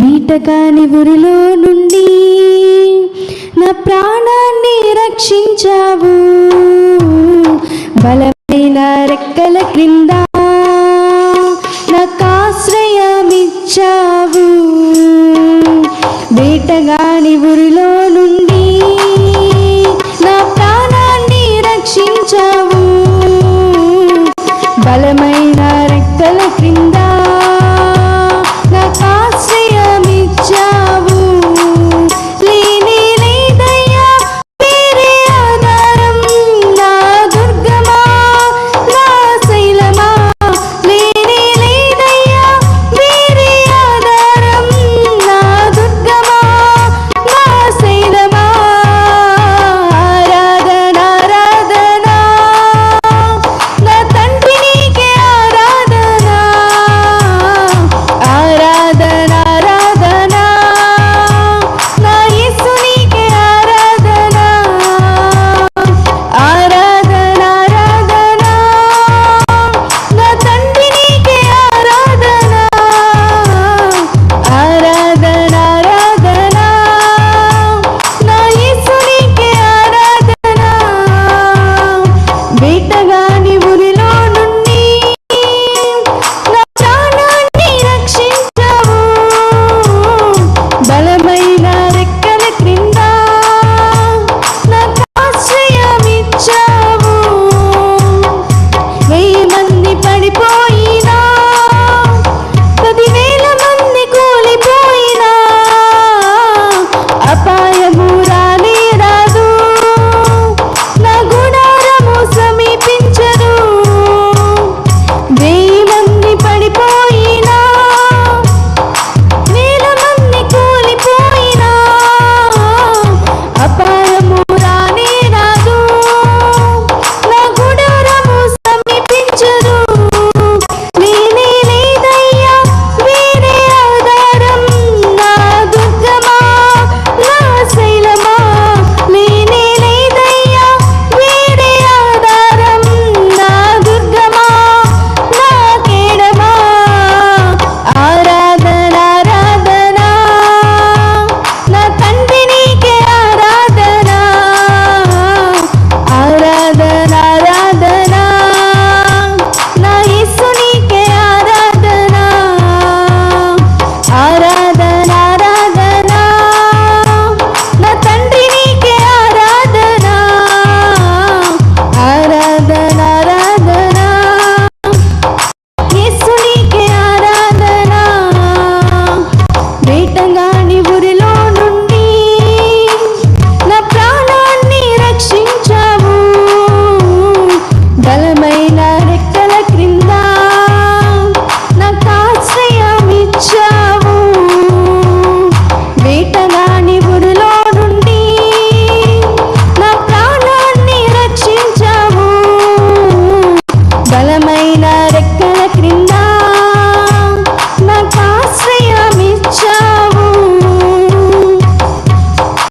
వీటకాని ఊరిలో నుండి నా ప్రాణాన్ని రక్షించావు. బలమైన రెక్కల క్రింద నాకు ఆశ్రయమిచ్చావు